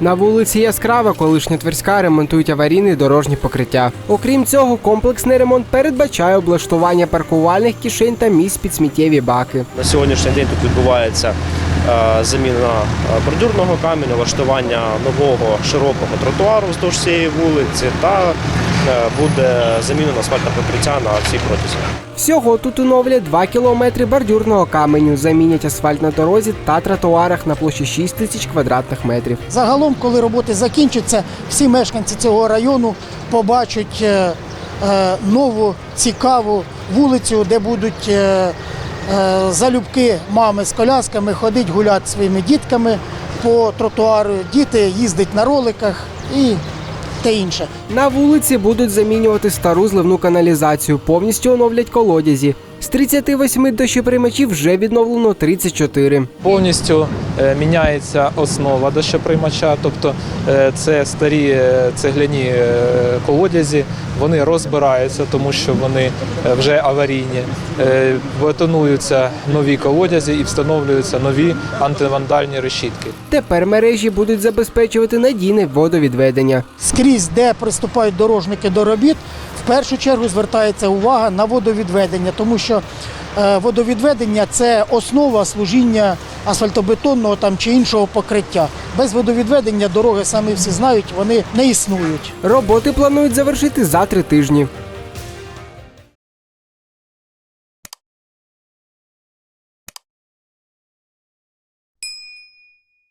На вулиці Яскрава, колишня Тверська, ремонтують аварійне дорожнє покриття. Окрім цього, комплексний ремонт передбачає облаштування паркувальних кишень та місць під сміттєві баки. На сьогоднішній день тут відбувається е, заміна е, бордюрного каменю, влаштування нового широкого тротуару вздовж цієї вулиці та буде замінено асфальтне покриття на всій протязі. Всього тут оновлять 2 кілометри бордюрного каменю, замінять асфальт на дорозі та тротуарах на площі 6 тисяч квадратних метрів. Загалом, коли роботи закінчаться, всі мешканці цього району побачать е, е, нову цікаву вулицю, де будуть е, е, залюбки мами з колясками ходить гуляти своїми дітками по тротуару. Діти їздять на роликах і те інше. На вулиці будуть замінювати стару зливну каналізацію, повністю оновлять колодязі. З 38 дощоприймачів вже відновлено 34. Повністю міняється основа дощоприймача, тобто е, це старі е, цегляні е, колодязі, вони розбираються, тому що вони е, вже аварійні. Е, Бетонуються нові колодязі і встановлюються нові антивандальні решітки. Тепер мережі будуть забезпечувати надійне водовідведення. Скрізь, де приступають дорожники до робіт, в першу чергу звертається увага на водовідведення, тому що е, водовідведення це основа служіння асфальтобетонного там чи іншого покриття. Без водовідведення дороги самі всі знають, вони не існують. Роботи планують завершити за три тижні.